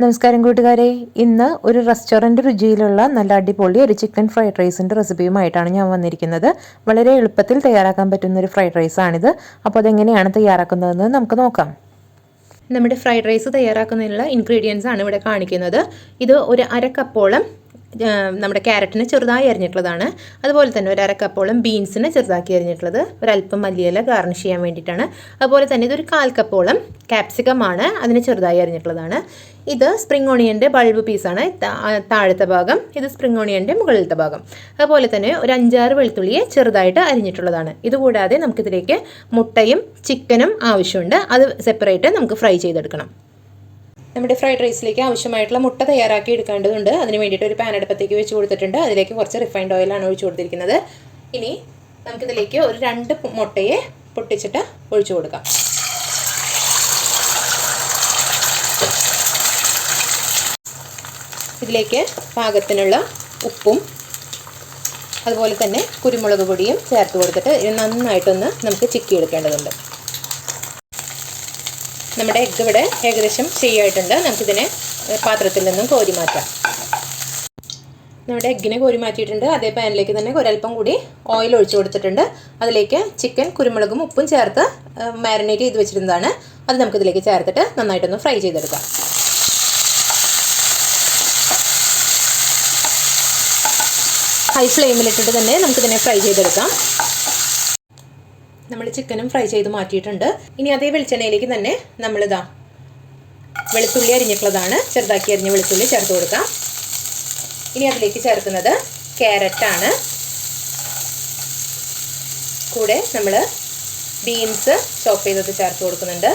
നമസ്കാരം കൂട്ടുകാരെ. ഇന്ന് ഒരു റെസ്റ്റോറന്റ് രുചിയിലുള്ള നല്ല അടിപൊളി ഒരു ചിക്കൻ ഫ്രൈഡ് റൈസിന്റെ റെസിപ്പിയുമായിട്ടാണ് ഞാൻ വന്നിരിക്കുന്നത്. വളരെ എളുപ്പത്തിൽ തയ്യാറാക്കാൻ പറ്റുന്ന ഒരു ഫ്രൈഡ് റൈസാണിത്. അപ്പോൾ അതെങ്ങനെയാണ് തയ്യാറാക്കുന്നതെന്ന് നമുക്ക് നോക്കാം. നമ്മുടെ ഫ്രൈഡ് റൈസ് തയ്യാറാക്കുന്നതിനുള്ള ഇൻഗ്രീഡിയൻസ് ആണ് ഇവിടെ കാണിക്കുന്നത്. ഇത് ഒരു അര കപ്പോളം നമ്മുടെ ക്യാരറ്റിന് ചെറുതായി അരിഞ്ഞിട്ടുള്ളതാണ്. അതുപോലെ തന്നെ ഒരു അരക്കപ്പോളം കപ്പോളം ബീൻസിന് ചെറുതാക്കി അരിഞ്ഞിട്ടുള്ളത്. ഒരല്പം മല്ലിയില ഗാർണിഷ് ചെയ്യാൻ വേണ്ടിയിട്ടാണ്. അതുപോലെ തന്നെ ഇതൊരു കാൽ കപ്പോളം ക്യാപ്സിക്കമാണ് അതിന് ചെറുതായി അരിഞ്ഞിട്ടുള്ളതാണ്. ഇത് സ്പ്രിംഗ് ഓണിയന്റെ ബൾബ് പീസാണ് താഴത്തെ ഭാഗം. ഇത് സ്പ്രിംഗ് ഓണിയന്റെ മുകളിലത്തെ ഭാഗം. അതുപോലെ തന്നെ ഒരു അഞ്ചാറ് വെളുത്തുള്ളിയെ ചെറുതായിട്ട് അരിഞ്ഞിട്ടുള്ളതാണ്. ഇതുകൂടാതെ നമുക്കിതിലേക്ക് മുട്ടയും ചിക്കനും ആവശ്യമുണ്ട്. അത് സെപ്പറേറ്റ് നമുക്ക് ഫ്രൈ ചെയ്തെടുക്കണം. നമ്മുടെ ഫ്രൈഡ് റൈസിലേക്ക് ആവശ്യമായിട്ടുള്ള മുട്ട തയ്യാറാക്കി എടുക്കേണ്ടതുണ്ട്. അതിന് വേണ്ടിയിട്ട് ഒരു പാൻ അടുപ്പത്തേക്ക് വെച്ച് കൊടുത്തിട്ടുണ്ട്. അതിലേക്ക് കുറച്ച് റിഫൈൻഡ് ഓയിലാണ് ഒഴിച്ചു കൊടുത്തിരിക്കുന്നത്. ഇനി നമുക്കിതിലേക്ക് ഒരു രണ്ട് മുട്ടയെ പൊട്ടിച്ചിട്ട് ഒഴിച്ചു കൊടുക്കാം. ഇതിലേക്ക് പാകത്തിനുള്ള ഉപ്പും അതുപോലെ തന്നെ കുരുമുളക് പൊടിയും ചേർത്ത് കൊടുത്തിട്ട് ഇത് നന്നായിട്ടൊന്ന് നമുക്ക് ചിക്കി എടുക്കേണ്ടതുണ്ട് നമ്മുടെ എഗ്ഗ് ഇവിടെ ഏകദേശം ശരിയായിട്ടുണ്ട് നമുക്കിതിനെ പാത്രത്തിൽ നിന്നും കോരി മാറ്റാം. നമ്മുടെ എഗ്ഗിനെ കോരി മാറ്റിയിട്ടുണ്ട്. അതേ പാനിലേക്ക് തന്നെ ഒരൽപ്പം കൂടി ഓയിൽ ഒഴിച്ചു കൊടുത്തിട്ടുണ്ട്. അതിലേക്ക് ചിക്കൻ കുരുമുളകും ഉപ്പും ചേർത്ത് മാരിനേറ്റ് ചെയ്ത് വെച്ചിരുന്നതാണ്. അത് നമുക്കിതിലേക്ക് ചേർത്തിട്ട് നന്നായിട്ടൊന്ന് ഫ്രൈ ചെയ്തെടുക്കാം. ഹൈ ഫ്ലെയിമിലിട്ടിട്ട് തന്നെ നമുക്കിതിനെ ഫ്രൈ ചെയ്തെടുക്കാം. നമ്മൾ ചിക്കനും ഫ്രൈ ചെയ്ത് മാറ്റിയിട്ടുണ്ട്. ഇനി അതേ വെളിച്ചെണ്ണയിലേക്ക് തന്നെ നമ്മളിതാ വെളുത്തുള്ളി അരിഞ്ഞിട്ടുള്ളതാണ്. ചെറുതാക്കി അരിഞ്ഞ വെളുത്തുള്ളി ചേർത്ത് കൊടുക്കാം. ഇനി അതിലേക്ക് ചേർക്കുന്നത് ക്യാരറ്റാണ് കൂടെ നമ്മൾ ബീൻസ് ചോപ്പ് ചെയ്തത് ചേർത്ത് കൊടുക്കുന്നുണ്ട്.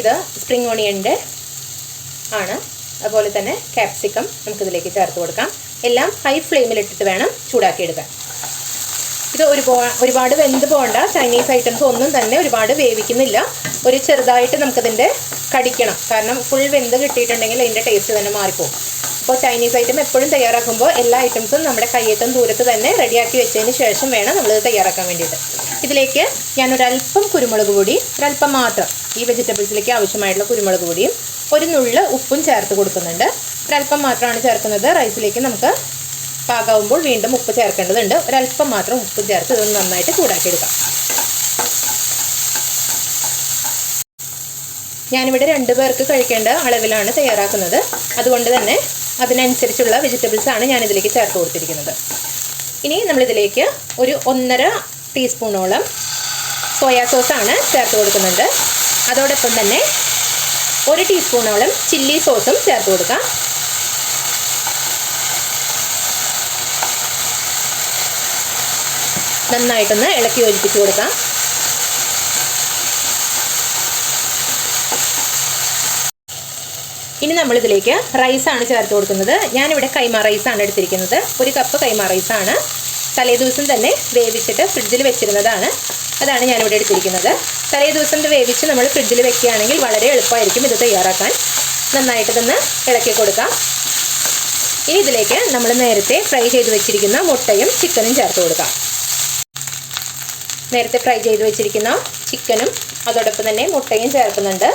ഇത് സ്പ്രിംഗ് ഓണിയന്റെ ആണ്. അതുപോലെ തന്നെ ക്യാപ്സിക്കം നമുക്കിതിലേക്ക് ചേർത്ത് കൊടുക്കാം. എല്ലാം ഹൈ ഫ്ലെയിമിലിട്ടിട്ട് വേണം ചൂടാക്കിയെടുക്കാൻ. ഇത് ഒരു ഒരുപാട് വെന്ത് പോകണ്ട. ചൈനീസ് ഐറ്റംസ് ഒന്നും തന്നെ ഒരുപാട് വേവിക്കുന്നില്ല. ഒരു ചെറുതായിട്ട് നമുക്കതിന്റെ കടിക്കണം. കാരണം ഫുൾ വെന്ത് കിട്ടിയിട്ടുണ്ടെങ്കിൽ അതിന്റെ ടേസ്റ്റ് തന്നെ മാറിപ്പോകും അപ്പോൾ ചൈനീസ് ഐറ്റം എപ്പോഴും തയ്യാറാക്കുമ്പോൾ എല്ലാ ഐറ്റംസും നമ്മുടെ കയ്യേറ്റം ദൂരത്ത് തന്നെ റെഡിയാക്കി വെച്ചതിന് ശേഷം വേണം നമ്മളിത് തയ്യാറാക്കാൻ വേണ്ടിയിട്ട്. ഇതിലേക്ക് ഞാൻ ഒരല്പം കുരുമുളക് പൊടി ഒരല്പം മാത്രം ഈ വെജിറ്റബിൾസിലേക്ക് ആവശ്യമായിട്ടുള്ള കുരുമുളക് പൊടിയും ഒരു നുള്ള് ഉപ്പും ചേർത്ത് കൊടുക്കുന്നുണ്ട്. ഒരല്പം മാത്രമാണ് ചേർക്കുന്നത്. റൈസിലേക്ക് നമുക്ക് പാകാവുമ്പോൾ വീണ്ടും ഉപ്പ് ചേർക്കേണ്ടതുണ്ട്. ഒരല്പം മാത്രം ഉപ്പ് ചേർത്ത് ഇതൊന്ന് നന്നായിട്ട് ചൂടാക്കിയെടുക്കാം. ഞാനിവിടെ രണ്ട് പേർക്ക് കഴിക്കേണ്ട അളവിലാണ് തയ്യാറാക്കുന്നത്. അതുകൊണ്ട് തന്നെ അതിനനുസരിച്ചുള്ള വെജിറ്റബിൾസ് ആണ് ഞാനിതിലേക്ക് ചേർത്ത് കൊടുത്തിരിക്കുന്നത്. ഇനി നമ്മളിതിലേക്ക് ഒരു ഒന്നര ടീസ്പൂണോളം സോയാ സോസാണ് ചേർത്ത് കൊടുക്കുന്നുണ്ട്. അതോടൊപ്പം തന്നെ ഒരു ടീസ്പൂണോളം ചില്ലി സോസും ചേർത്ത് കൊടുക്കാം. നന്നായിട്ടൊന്ന് ഇളക്കി യോജിപ്പിച്ച് കൊടുക്കാം. ഇനി നമ്മളിതിലേക്ക് റൈസാണ് ചേർത്ത് കൊടുക്കുന്നത്. ഞാനിവിടെ കൈമ റൈസാണ് എടുത്തിരിക്കുന്നത്. ഒരു കപ്പ് കൈമ റൈസാണ് തലേ ദിവസം തന്നെ വേവിച്ചിട്ട് ഫ്രിഡ്ജിൽ വെച്ചിരുന്നതാണ്. അതാണ് ഞാനിവിടെ എടുത്തിരിക്കുന്നത്. തലേ ദിവസം ഇത് വേവിച്ച് നമ്മൾ ഫ്രിഡ്ജിൽ വെക്കുകയാണെങ്കിൽ വളരെ എളുപ്പമായിരിക്കും ഇത് തയ്യാറാക്കാൻ. നന്നായിട്ട് ഇതൊന്ന് ഇളക്കി കൊടുക്കാം. ഇനി ഇതിലേക്ക് നമ്മൾ നേരത്തെ ഫ്രൈ ചെയ്ത് വെച്ചിരിക്കുന്ന മുട്ടയും ചിക്കനും ചേർത്ത് കൊടുക്കാം. നേരത്തെ ഫ്രൈ ചെയ്ത് വെച്ചിരിക്കുന്ന ചിക്കനും അതോടൊപ്പം തന്നെ മുട്ടയും ചേർക്കുന്നുണ്ട്.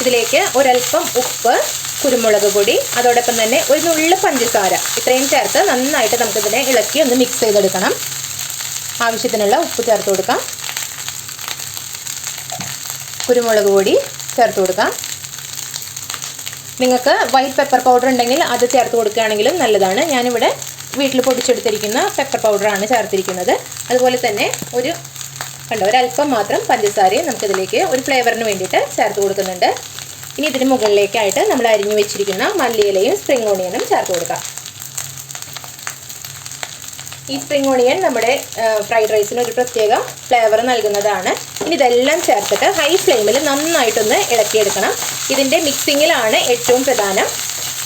ഇതിലേക്ക് ഒരൽപ്പം ഉപ്പ് കുരുമുളക് പൊടി അതോടൊപ്പം തന്നെ ഒരു നുള്ളു പഞ്ചസാര. ഇത്രയും ചേർത്ത് നന്നായിട്ട് നമുക്കിതിനെ ഇളക്കി ഒന്ന് മിക്സ് ചെയ്തെടുക്കണം. ആവശ്യത്തിനുള്ള ഉപ്പ് ചേർത്ത് കൊടുക്കാം. കുരുമുളക് പൊടി ചേർത്ത് കൊടുക്കാം. നിങ്ങൾക്ക് വൈറ്റ് പെപ്പർ പൗഡർ ഉണ്ടെങ്കിൽ അത് ചേർത്ത് കൊടുക്കുകയാണെങ്കിലും നല്ലതാണ്. ഞാനിവിടെ വീട്ടിൽ പൊടിച്ചെടുത്തിരിക്കുന്ന പെപ്പർ പൗഡറാണ് ചേർത്തിരിക്കുന്നത്. അതുപോലെ തന്നെ ഒരു കണ്ടോ ഒരല്പം മാത്രം പഞ്ചസാരയും നമുക്കിതിലേക്ക് ഒരു ഫ്ലേവറിന് വേണ്ടിയിട്ട് ചേർത്ത് കൊടുക്കുന്നുണ്ട്. ഇനി ഇതിന് മുകളിലേക്കായിട്ട് നമ്മൾ അരിഞ്ഞു വെച്ചിരിക്കുന്ന മല്ലിയിലയും സ്പ്രിംഗ് ഓണിയനും ചേർത്ത് കൊടുക്കാം. ഈ സ്പ്രിംഗ് ഓണിയൻ നമ്മുടെ ഫ്രൈഡ് റൈസിന് ഒരു പ്രത്യേക ഫ്ലേവർ നൽകുന്നതാണ്. ഇനി ഇതെല്ലാം ചേർത്തിട്ട് ഹൈ ഫ്ലെയിമിൽ നന്നായിട്ടൊന്ന് ഇളക്കിയെടുക്കണം. ഇതിന്റെ മിക്സിങ്ങിലാണ് ഏറ്റവും പ്രധാനം.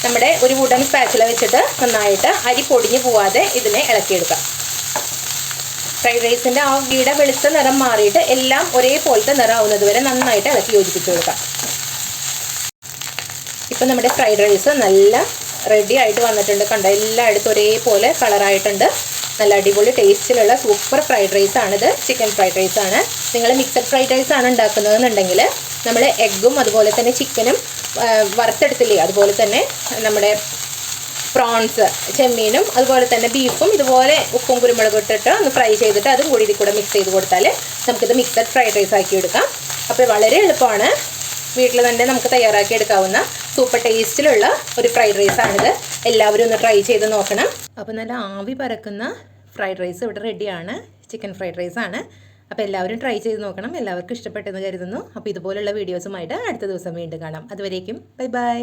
നമ്മുടെ ഒരു വുഡൻ സ്പാച്ചില വെച്ചിട്ട് നന്നായിട്ട് അരി പൊടിഞ്ഞു പോവാതെ ഇതിനെ ഇളക്കിയെടുക്കാം. ഫ്രൈഡ് റൈസിന്റെ ആ വീട വെളുത്ത നിറം മാറിയിട്ട് എല്ലാം ഒരേപോലത്തെ നിറമാവുന്നത് വരെ നന്നായിട്ട് ഇളക്കി യോജിപ്പിച്ചു കൊടുക്കാം. ഇപ്പം നമ്മുടെ ഫ്രൈഡ് റൈസ് നല്ല റെഡി ആയിട്ട് വന്നിട്ടുണ്ട്. കണ്ടോ? എല്ലായിടത്തും ഒരേപോലെ കളറായിട്ടുണ്ട് നല്ല അടിപൊളി ടേസ്റ്റിലുള്ള സൂപ്പർ ഫ്രൈഡ് റൈസ് ആണിത് ചിക്കൻ ഫ്രൈഡ് റൈസ് ആണ്. നിങ്ങൾ മിക്സഡ് ഫ്രൈഡ് റൈസ് ആണ് ഉണ്ടാക്കുന്നതെന്നുണ്ടെങ്കിൽ നമ്മൾ എഗ്ഗും അതുപോലെ തന്നെ ചിക്കനും വറുത്തെടുത്തില്ലേ? അതുപോലെ തന്നെ നമ്മുടെ പ്രോൺസ് ചെമ്മീനും അതുപോലെ തന്നെ ബീഫും ഇതുപോലെ ഉപ്പും കുരുമുളകും ഇട്ടിട്ട് ഒന്ന് ഫ്രൈ ചെയ്തിട്ട് അതും കൂടി ഇതിൽ കൂടെ മിക്സ് ചെയ്ത് കൊടുത്താൽ നമുക്കിത് മിക്സഡ് ഫ്രൈഡ് റൈസ് ആക്കി എടുക്കാം. അപ്പോൾ വളരെ എളുപ്പമാണ് വീട്ടിൽ തന്നെ നമുക്ക് തയ്യാറാക്കി എടുക്കാവുന്ന സൂപ്പർ ടേസ്റ്റിലുള്ള ഒരു ഫ്രൈഡ് റൈസ് ആണിത്. എല്ലാവരും ഒന്ന് ട്രൈ ചെയ്ത് നോക്കണം. അപ്പോൾ നല്ല ആവി പരക്കുന്ന ഫ്രൈഡ് റൈസ് ഇവിടെ റെഡിയാണ്. ചിക്കൻ ഫ്രൈഡ് റൈസ് ആണ്. അപ്പോൾ എല്ലാവരും ട്രൈ ചെയ്ത് നോക്കണം. എല്ലാവർക്കും ഇഷ്ടപ്പെട്ടെന്ന് കരുതുന്നു. അപ്പോൾ ഇതുപോലുള്ള വീഡിയോസുമായിട്ട് അടുത്ത ദിവസം വീണ്ടും കാണാം. അതുവരേക്കും ബൈ ബൈ.